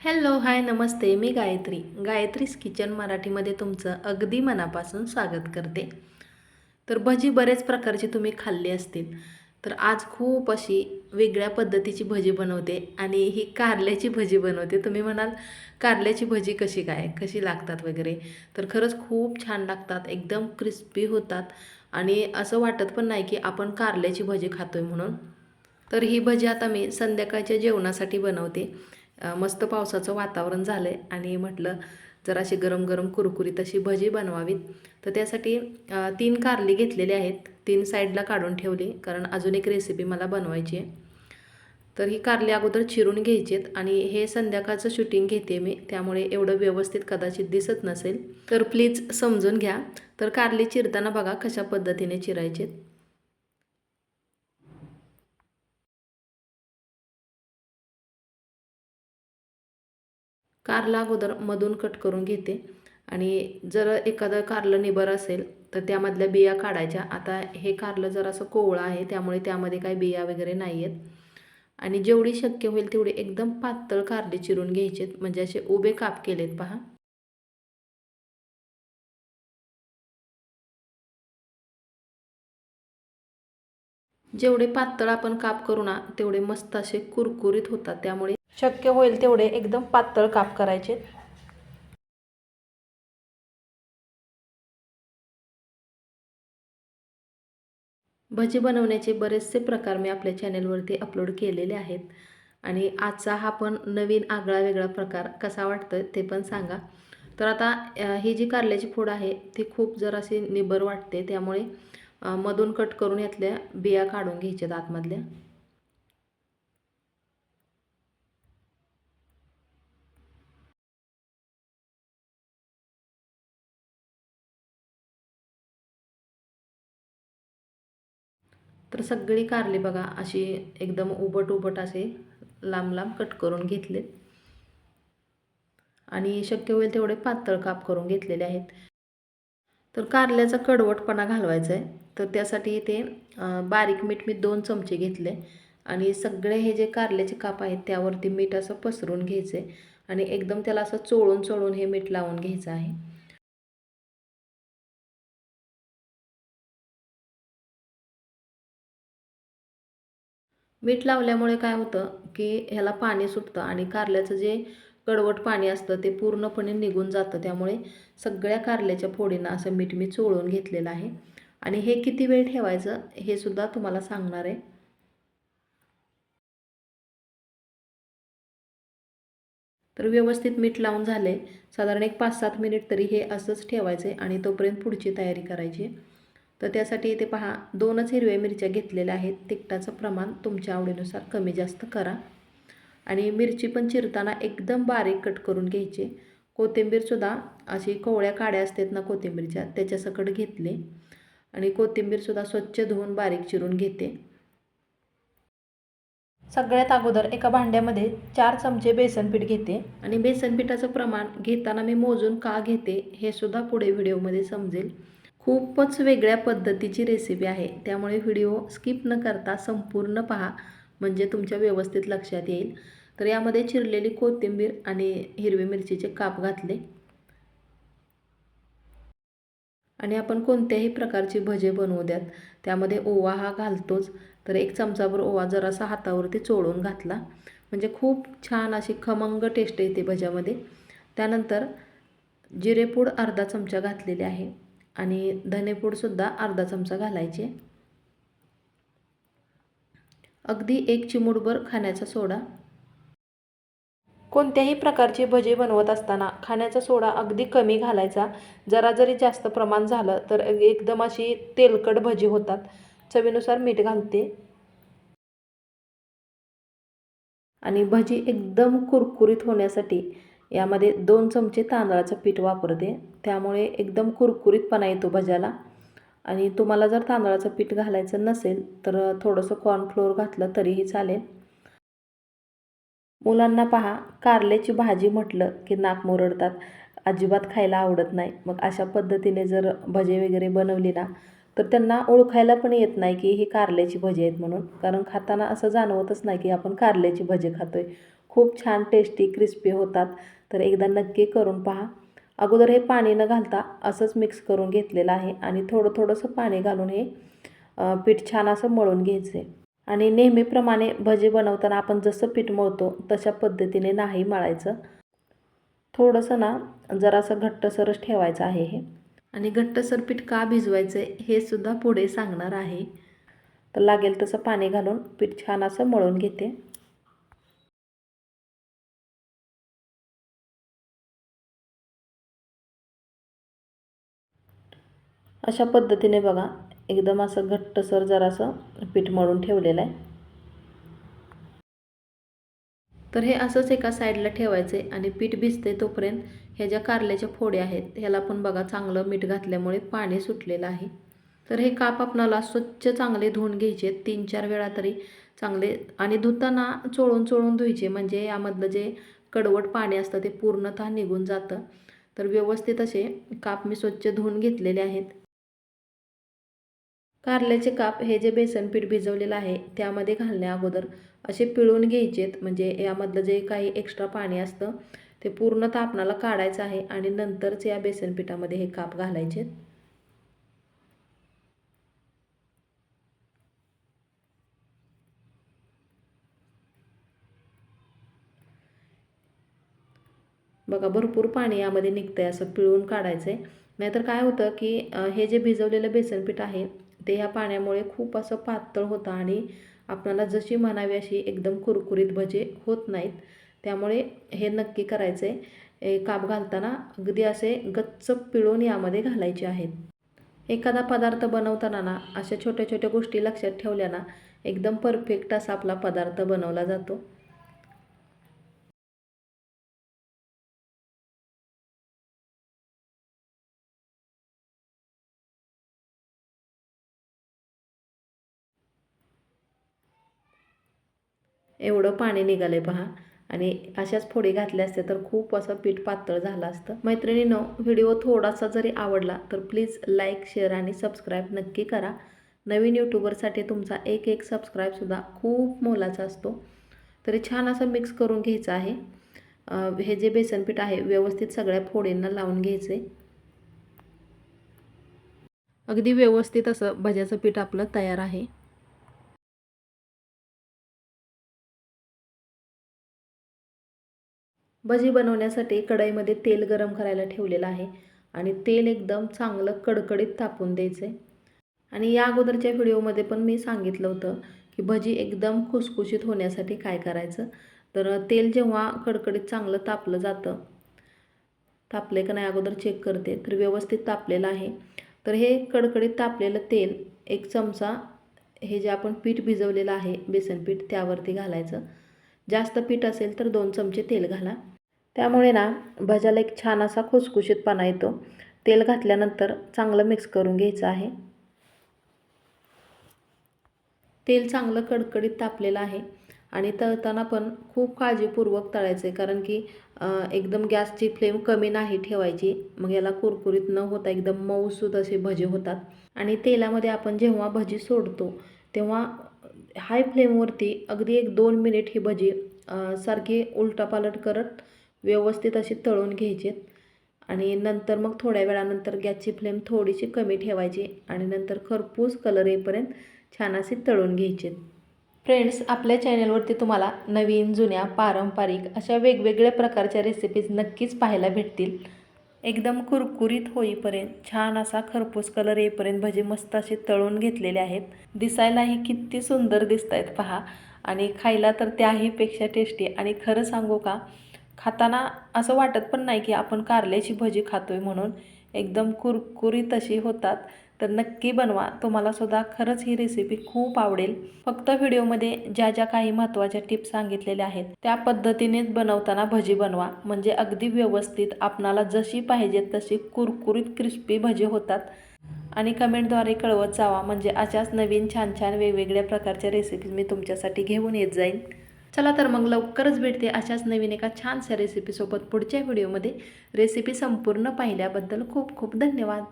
Hello hi नमस्ते मी Gayatri. Gayatri's kitchen मराठीमध्ये तुमचं अगदी मनापासून स्वागत करते. तर भजी बरेच प्रकारची तुम्ही खाल्ली असतील. तर आज खूप अशी वेगळ्या पद्धतीची भजी बनवते आणि ही कारल्याची भजी बनवते. तुम्ही म्हणाल कारल्याची भजी कशी काय? कशी लागतात वगैरे? तर खरंच खूप छान लागतात एकदम क्रिस्पी होतात आणि असं वाटत पण नाही की आपण कारल्याची भजी खातोय म्हणून. तर ही भजी आता मी संध्याकाळच्या जेवणासाठी बनवते. मस्त पावसाचं वातावरण झालं आहे आणि म्हटलं जराशी गरम गरम कुरकुरीत अशी भजी बनवावीत. तर त्यासाठी तीन कारली घेतलेली आहेत. तीन साईडला काढून ठेवली कारण अजून एक रेसिपी मला बनवायची आहे. तर ही कारली अगोदर चिरून घ्यायची आहेत. आणि हे संध्याकाळचं शूटिंग घेते मी त्यामुळे एवढं व्यवस्थित कदाचित दिसत नसेल. तर प्लीज समजून घ्या. तर कारली चिरताना बघा कशा पद्धतीने चिरायचे कारला अगोदर मधून कट करून घेते. आणि जर एखादं कारलं निबर असेल तर त्यामधल्या बिया काढायच्या. आता हे कारलं जरासं कोवळं आहे त्यामुळे त्यामध्ये काही बिया वगैरे नाही आहेत आणि जेवढी शक्य होईल तेवढी एकदम पातळ कारले चिरून घ्यायचेत. म्हणजे असे उभे काप केलेत पहा. जेवढे पातळ आपण काप करू ना तेवढे मस्त असे कुरकुरीत होतात. त्यामुळे शक्य होईल तेवढे एकदम पातळ काप करायचे. भजी बनवण्याचे बरेचसे प्रकार मी आपल्या चॅनेलवरती अपलोड केलेले आहेत. आणि आजचा हा पण नवीन आगळा वेगळा प्रकार कसा वाटतं ते पण सांगा. तर आता ही जी कारल्याची फोड आहे ती खूप जराशी निबर वाटते. त्यामुळे मधून कट करून यातल्या बिया काढून घ्यायच्यात आतमधल्या. तर सगळी कारली बघा अशी एकदम उबट उबट असे लांब लांब कट करून घेतले आणि शक्य होईल तेवढे पातळ काप करून घेतलेले आहेत. तर कारल्याचा कडवटपणा घालवायचा आहे. तर त्यासाठी इथे बारीक मीठ मी दोन चमचे घेतले. आणि सगळे हे जे कारल्याचे काप आहेत त्यावरती मीठ असं पसरून घ्यायचं आहे. आणि एकदम त्याला असं चोळून चोळून हे मीठ लावून घ्यायचं आहे. मीठ लावल्यामुळे काय होतं की ह्याला पाणी सुटतं आणि कारल्याचं जे कडवट पाणी असतं ते पूर्णपणे निघून जातं. त्यामुळे सगळ्या कारल्याच्या फोडींना असं मीठ मी चोळून घेतलेलं आहे. आणि हे किती वेळ ठेवायचं हे सुद्धा तुम्हाला सांगणार आहे. तर व्यवस्थित मीठ लावून झाले. साधारण एक पाच सात मिनिट तरी हे असंच ठेवायचं आहे आणि तोपर्यंत पुढची तयारी करायची. तर त्यासाठी इथे पहा दोनच हिरव्या मिरच्या घेतलेल्या आहेत. तिखटाचं प्रमाण तुमच्या आवडीनुसार कमी जास्त करा. आणि मिरची पण चिरताना एकदम बारीक कट करून घ्यायची. कोथिंबीरसुद्धा अशी कोवळ्या काड्या असतात ना कोथिंबीरच्या त्याच्यासकट घेतले. आणि कोथिंबीरसुद्धा स्वच्छ धुवून बारीक चिरून घेते. सगळ्यात अगोदर एका भांड्यामध्ये चार चमचे बेसन पीठ घेते. आणि बेसन पिठाचं प्रमाण घेताना मी मोजून का घेते हे सुद्धा पुढे व्हिडिओमध्ये समजेल. खूपच वेगळ्या पद्धतीची रेसिपी आहे त्यामुळे व्हिडिओ स्किप न करता संपूर्ण पहा. म्हणजे तुमच्या व्यवस्थित लक्षात येईल. तर यामध्ये चिरलेली कोथिंबीर आणि हिरवी मिरचीचे काप घातले. आणि आपण कोणत्याही प्रकारची भजे बनवू द्यात. त्यामध्ये ओवा हा घालतोच. तर एक चमचाभर ओवा जरासा हातावरती चोळून घातला. म्हणजे खूप छान अशी खमंग टेस्ट येते भज्यामध्ये. त्यानंतर जिरेपूड अर्धा चमचा घातलेली आहे. आणि धनेपूडसुद्धा अर्धा चमचा घालायचे. अगदी एक चिमूटभर खाण्याचा सोडा. कोणत्याही प्रकारची भजी बनवत असताना खाण्याचा सोडा अगदी कमी घालायचा. जरा जरी जास्त प्रमाण झालं तर एकदम अशी तेलकट भजी होतात. चवीनुसार मीठ घालते. आणि भजी एकदम कुरकुरीत होण्यासाठी यामध्ये दोन चमचे तांदळाचं पीठ वापरते. त्यामुळे एकदम कुरकुरीतपणा येतो भज्याला. आणि तुम्हाला जर तांदळाचं पीठ घालायचं नसेल तर थोडंसं कॉर्नफ्लोअर घातलं तरीही चालेल. मुलांना पहा कारल्याची भाजी म्हटलं की नाक मुरडतात. अजिबात खायला आवडत नाही. मग अशा पद्धतीने जर भजे वगैरे बनवली ना तर त्यांना ओळखायला पण येत नाही की ही कारल्याची भजी आहेत म्हणून. कारण खाताना असं जाणवतच नाही की आपण कारल्याची भजी खातोय. खूप छान टेस्टी क्रिस्पी होतात. तर एकदा नक्की करून पहा. अगोदर हे पाणी न घालता असंच मिक्स करून घेतलेलं आहे आणि थोडं थोडंसं पाणी घालून हे पीठ छान असं मळून घ्यायचं आहे आणि नेहमीप्रमाणे भजी बनवताना आपण जसं पीठ मळतो तशा पद्धतीने नाही मळायचं. थोडंसं ना जरासं घट्टसरच ठेवायचं आहे हे. आणि घट्टसर पीठ का भिजवायचं आहे हे सुद्धा पुढे सांगणार आहे. तर लागेल तसं पाणी घालून पीठ छान असं मळून घेते. अशा पद्धतीने बघा एकदम असं घट्टसर जरासं पीठ मळून ठेवलेलं आहे. तर हे असंच एका साईडला ठेवायचं आहे आणि पीठ भिजते तोपर्यंत ह्या ज्या कारल्याच्या फोड्या आहेत ह्याला पण बघा चांगलं मीठ घातल्यामुळे पाणी सुटलेलं आहे. तर हे काप आपणाला स्वच्छ चांगले धुवून घ्यायचे तीन चार वेळा तरी चांगले आणि धुताना चोळून चोळून धुवायचे म्हणजे यामधलं जे कडवट पाणी असतं ते पूर्णतः निघून जातं. तर व्यवस्थित असे काप मी स्वच्छ धुवून घेतलेले आहेत. कारल्याचे काप हे जे बेसन पीठ भिजवलेलं आहे त्यामध्ये घालण्या अगोदर असे पिळून घ्यायचेत. म्हणजे यामधलं जे काही एक्स्ट्रा पाणी असतं ते पूर्ण तापणाला काढायचं आहे आणि नंतरच या बेसन पिठामध्ये हे काप घालायचे बघा भरपूर पाणी यामध्ये निघतंय असं पिळून काढायचं आहे नाहीतर काय होतं की हे जे भिजवलेलं बेसन पीठ आहे ते ह्या पाण्यामुळे खूप असं पातळ होतं आणि आपल्याला जशी म्हणावी अशी एकदम कुरकुरीत भजे होत नाहीत. त्यामुळे हे नक्की करायचं आहे काप घालताना अगदी असे गच्च पिळून यामध्ये घालायचे आहेत. एखादा पदार्थ बनवताना ना अशा छोट्या छोट्या गोष्टी लक्षात ठेवल्या ना एकदम परफेक्ट असा आपला पदार्थ बनवला जातो. एवढं पाणी निघालं आहे पहा. आणि अशाच फोडी घातल्या असत्या तर खूप असं पीठ पातळ झालं असतं. मैत्रिणीनो व्हिडिओ थोडासा जरी आवडला तर प्लीज लाईक शेअर आणि सबस्क्राईब नक्की करा. नवीन यूट्यूबरसाठी तुमचा एक एक सबस्क्राईबसुद्धा खूप मोलाचा असतो. तरी छान असं मिक्स करून घ्यायचं आहे. हे जे बेसनपीठ आहे व्यवस्थित सगळ्या फोडींना लावून घ्यायचे अगदी व्यवस्थित असं भज्याचं पीठ आपलं तयार आहे. भजी बनवण्यासाठी कढईमध्ये तेल गरम करायला ठेवलेलं आहे आणि तेल एकदम चांगलं कडकडीत तापून द्यायचं. आहे आणि या अगोदरच्या व्हिडिओमध्ये पण मी सांगितलं होतं की भजी एकदम खुसखुशीत होण्यासाठी काय करायचं? तर तेल जेव्हा कडकडीत चांगलं तापलं जातं तापले का नाही अगोदर चेक करते. तर व्यवस्थित तापलेलं आहे. तर हे कडकडीत तापलेलं तेल एक चमचा हे जे आपण पीठ भिजवलेलं आहे बेसन पीठ त्यावरती घालायचं. जास्त पीठ असेल तर दोन चमचे तेल घाला. त्यामुळे ना भज्याला एक छान असा खुसखुशीतपणा येतो. तेल घातल्यानंतर चांगलं मिक्स करून घ्यायचं आहे. तेल चांगलं कडकडीत तापलेलं आहे आणि तळताना पण खूप काळजीपूर्वक तळायचं आहे कारण की एकदम गॅसची फ्लेम कमी नाही ठेवायची. मग याला कुरकुरीत न होता एकदम मऊसूद असे भजे होतात. आणि तेलामध्ये आपण जेव्हा भजी सोडतो तेव्हा हाय फ्लेमवरती अगदी एक दोन मिनिट ही भजी सारखी उलटापालट करत व्यवस्थित अशी तळून घ्यायची आणि नंतर मग थोड्या वेळानंतर गॅसची फ्लेम थोडीशी कमी ठेवायची आणि नंतर खरपूस कलर येईपर्यंत छान असे तळून घ्यायचे फ्रेंड्स आपल्या चॅनलवरती तुम्हाला नवीन जुन्या पारंपरिक अशा वेगवेगळ्या प्रकारच्या रेसिपीज नक्कीच पाहायला भेटतील. एकदम कुरकुरीत होईपर्यंत छान असा खरपूस कलर येईपर्यंत भजे मस्त असे तळून घेतलेले आहेत. दिसायलाही किती सुंदर दिसत आहेत पहा. आणि खायला तर त्याहीपेक्षा टेस्टी आणि खरं सांगू का खाताना असं वाटत पण नाही की आपण कारल्याची भजी खातो आहे म्हणून. एकदम कुरकुरीत अशी होतात. तर नक्की बनवा. तुम्हाला सुद्धा खरंच ही रेसिपी खूप आवडेल. फक्त व्हिडिओमध्ये ज्या ज्या काही महत्त्वाच्या टिप्स सांगितलेल्या आहेत त्या पद्धतीनेच बनवताना भजी बनवा. म्हणजे अगदी व्यवस्थित आपणाला जशी पाहिजे तशी कुरकुरीत क्रिस्पी भजी होतात. आणि कमेंटद्वारे कळवत जावा. म्हणजे अशाच नवीन छान छान वेगवेगळ्या प्रकारच्या रेसिपीज मी तुमच्यासाठी घेऊन येत जाईन. चला तर मग लवकरच भेटते अशाच नवीन एका छानशा रेसिपीसोबत पुढच्या व्हिडिओमध्ये रेसिपी संपूर्ण पाहिल्याबद्दल खूप खूप धन्यवाद.